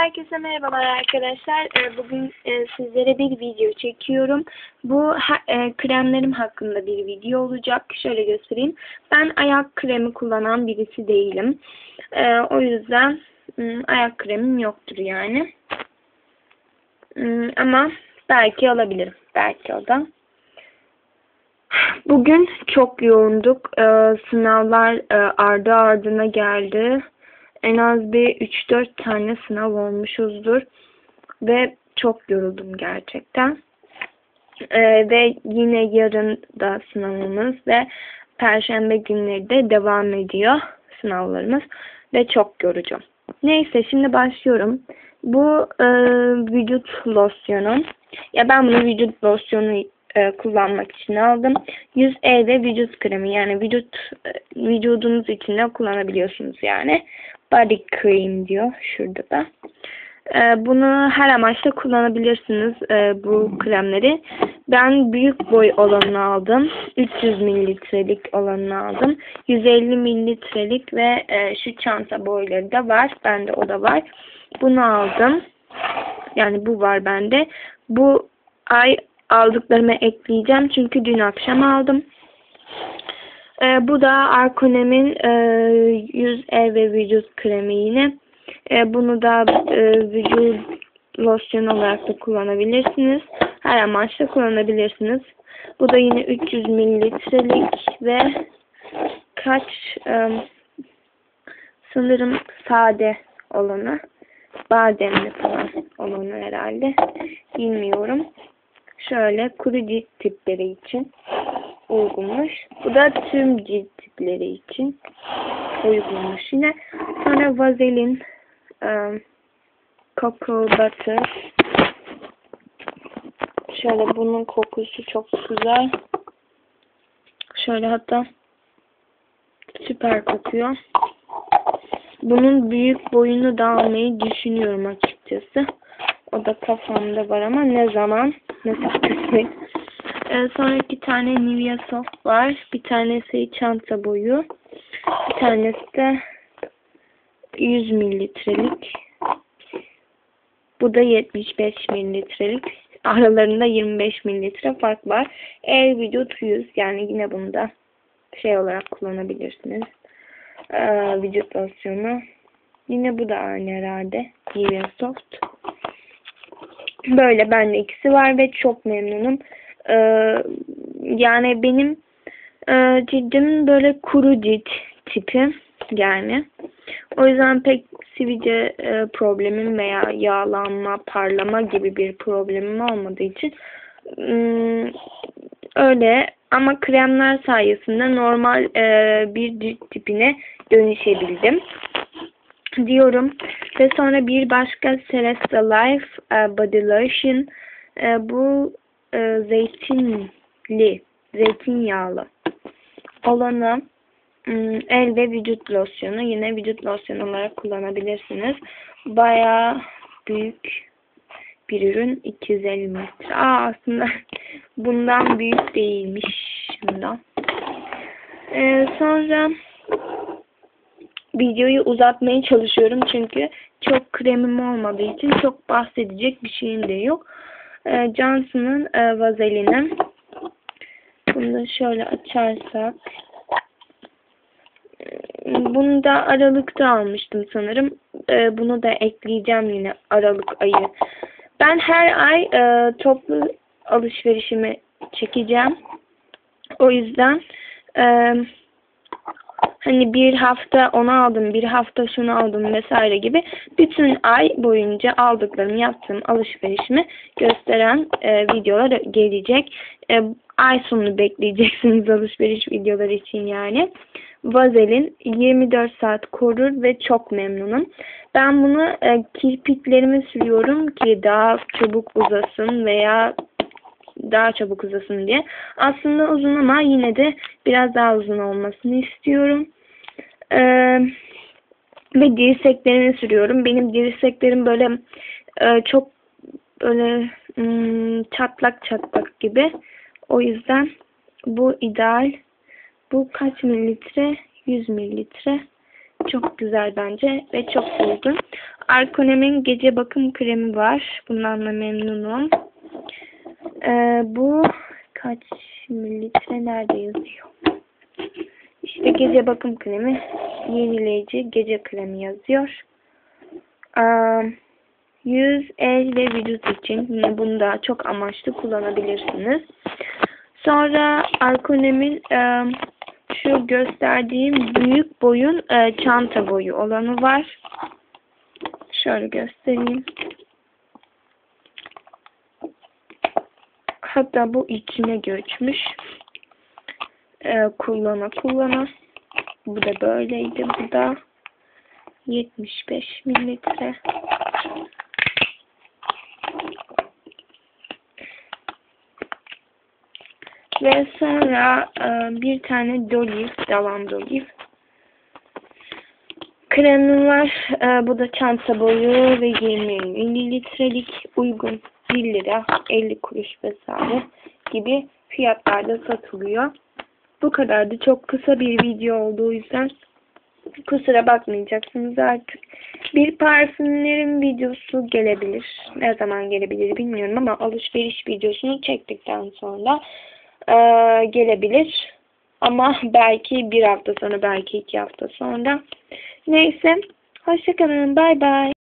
Herkese merhabalar arkadaşlar. Ee, Bugün e, sizlere bir video çekiyorum. Bu e, kremlerim hakkında bir video olacak. Şöyle göstereyim. Ben ayak kremi kullanan birisi değilim. Ee, O yüzden ım, ayak kremim yoktur yani. Im, Ama belki alabilirim. Belki o da. Bugün çok yoğunduk. Ee, Sınavlar e, ardı ardına geldi en az bir 3-4 tane sınav olmuşuzdur. Ve çok yoruldum gerçekten. Ee, ve yine yarın da sınavımız ve perşembe günleri de devam ediyor sınavlarımız. Ve çok yorucu. Neyse şimdi başlıyorum. Bu e, vücut losyonu. Ya ben bunu vücut losyonu e, kullanmak için aldım. Yüz E ve vücut kremi yani vücut e, vücudunuz için de kullanabiliyorsunuz yani. Body cream diyor şurada da. E, bunu her amaçla kullanabilirsiniz e, bu kremleri. Ben büyük boy olanını aldım. 300 mililitrelik olanını aldım. 150 mililitrelik ve e, şu çanta boyları da var. Bende o da var. Bunu aldım. Yani bu var bende. Bu ay aldıklarımı ekleyeceğim. Çünkü dün akşam aldım. Ee, bu da Arkonem'in e, yüz el ve vücut kremi yine. E, bunu da e, vücut losyon olarak da kullanabilirsiniz. Her amaçla kullanabilirsiniz. Bu da yine 300 mililitrelik ve kaç e, sanırım sade olanı bademli falan olanı herhalde bilmiyorum. Şöyle kuru cilt tipleri için uygunmuş. Bu da tüm cilt tipleri için uygunmuş. Yine sonra vazelin um, cocoa butter şöyle bunun kokusu çok güzel. Şöyle hatta süper kokuyor. Bunun büyük boyunu da almayı düşünüyorum açıkçası. O da kafamda var ama ne zaman ne kısmet. Ee, sonra iki tane Nivea Soft var. Bir tanesi çanta boyu. Bir tanesi de 100 mililitrelik. Bu da 75 mililitrelik. Aralarında 25 mililitre fark var. El vücut 100 yani yine bunu da şey olarak kullanabilirsiniz. Ee, vücut losyonu. Yine bu da aynı herhalde. Nivea Soft. Böyle bende ikisi var ve çok memnunum. Ee, yani benim e, cildim böyle kuru cilt tipi yani. O yüzden pek sivilce e, problemim veya yağlanma, parlama gibi bir problemim olmadığı için ım, öyle ama kremler sayesinde normal e, bir cilt tipine dönüşebildim diyorum. Ve sonra bir başka Celeste Life e, Body Lotion. E, bu e, zeytinli, zeytinyağlı olanı ım, el ve vücut losyonu. Yine vücut losyonu olarak kullanabilirsiniz. Bayağı büyük bir ürün. 250 metre. Aa, aslında bundan büyük değilmiş. Şundan. Ee, sonra videoyu uzatmaya çalışıyorum çünkü çok kremim olmadığı için çok bahsedecek bir şeyim de yok. Ee, Johnson'ın e, vazelini. Bunu da şöyle açarsak. Bunu da Aralık'ta almıştım sanırım. Ee, bunu da ekleyeceğim yine Aralık ayı. Ben her ay e, toplu alışverişimi çekeceğim. O yüzden e, hani bir hafta onu aldım, bir hafta şunu aldım vesaire gibi bütün ay boyunca aldıklarım, yaptığım alışverişimi gösteren e, videolar gelecek. E, ay sonunu bekleyeceksiniz alışveriş videoları için yani. Vazelin 24 saat korur ve çok memnunum. Ben bunu e, kirpiklerime sürüyorum ki daha çabuk uzasın veya daha çabuk uzasın diye. Aslında uzun ama yine de biraz daha uzun olmasını istiyorum. Ee, ve dirseklerimi sürüyorum. Benim dirseklerim böyle e, çok böyle hmm, çatlak çatlak gibi. O yüzden bu ideal. Bu kaç mililitre? 100 mililitre. Çok güzel bence ve çok uygun. Arkonem'in gece bakım kremi var. Bundan da memnunum. Ee, bu kaç mililitre nerede yazıyor? İşte gece bakım kremi, yenileyici gece kremi yazıyor. Aa, yüz, el ve vücut için yine bunu da çok amaçlı kullanabilirsiniz. Sonra Arkonem'in e, şu gösterdiğim büyük boyun e, çanta boyu olanı var. Şöyle göstereyim. Hatta bu içine göçmüş. E, kullana kullana. Bu da böyleydi. Bu da 75 mililitre. Ve sonra e, bir tane Dolif, Davan Dolif. Kremim var. E, bu da çanta boyu ve 20 mililitrelik uygun 1 lira 50 kuruş vesaire gibi fiyatlarda satılıyor. Bu kadardı. Çok kısa bir video oldu o yüzden kusura bakmayacaksınız artık. Bir parfümlerin videosu gelebilir. Ne zaman gelebilir bilmiyorum ama alışveriş videosunu çektikten sonra e, gelebilir. Ama belki bir hafta sonra, belki iki hafta sonra. Neyse. Hoşçakalın. Bay bay.